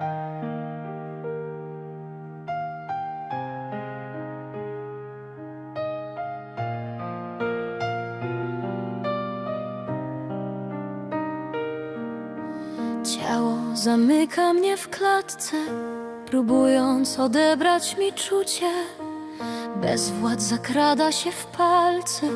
Ciało zamyka mnie w klatce, próbując odebrać mi czucie. Bezwład zakrada się w palce,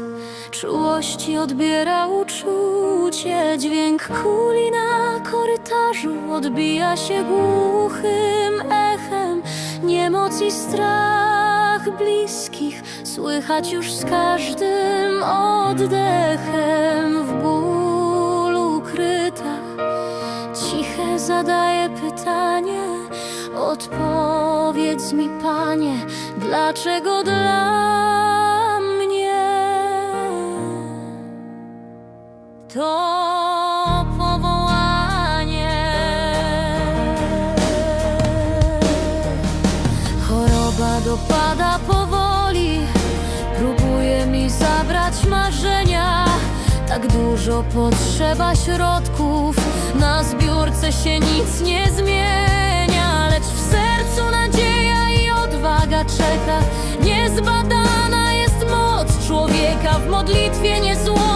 czułości odbiera uczucie. Dźwięk kuli na korytarzu odbija się głuchym echem. Niemoc i strach bliskich słychać już z każdym oddechem w bólu ukryta. Ciche zadaję pytanie, odpowiedz mi, panie, dlaczego dla mnie to dopada powoli, próbuje mi zabrać marzenia. Tak dużo potrzeba środków, na zbiórce się nic nie zmienia, lecz w sercu nadzieja i odwaga czeka. Niezbadana jest moc człowieka w modlitwie, niezłomność,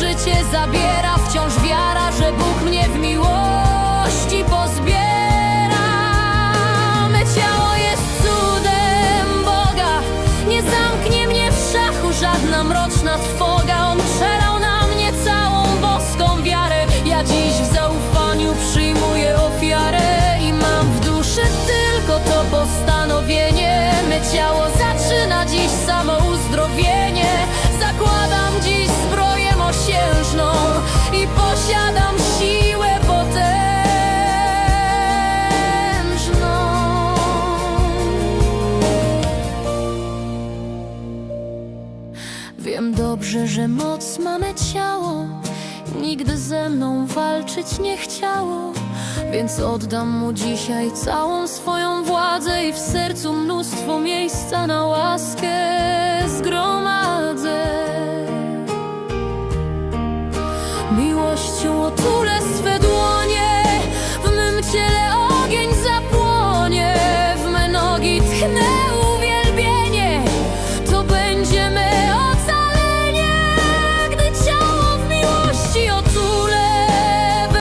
życie zabiera Wciąż wiara, że Bóg mnie w miłości pozbiera. Me ciało jest cudem Boga. Nie zamknie mnie w szachu żadna mroczna trwoga dobrze, że moc ma me ciało. Nigdy ze mną walczyć nie chciało. Więc oddam mu dzisiaj całą swoją władzę I w sercu mnóstwo miejsca na łaskę zgromadzę. Miłością otulę